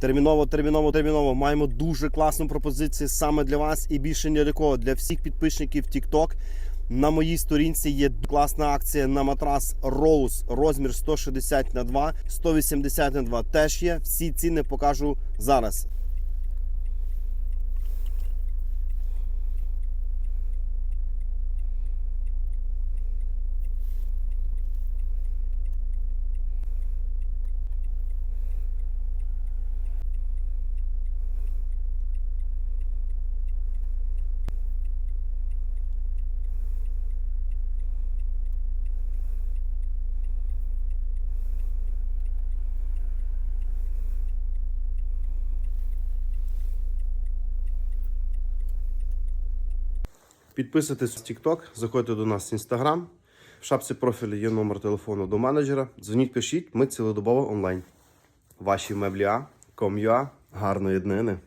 Терміново, терміново, терміново. Маємо дуже класну пропозицію саме для вас і більше ні для кого. Для всіх підписників TikTok. На моїй сторінці є класна акція на матрас Rose розмір 160 на 2, 180 на 2 теж є. Всі ціни покажу зараз. Підписуйтесь в TikTok, заходьте до нас в Instagram. В шапці профілю є номер телефону до менеджера. Дзвоніть, пишіть, ми цілодобово онлайн. Ваші меблі Ком'юа, гарної днини.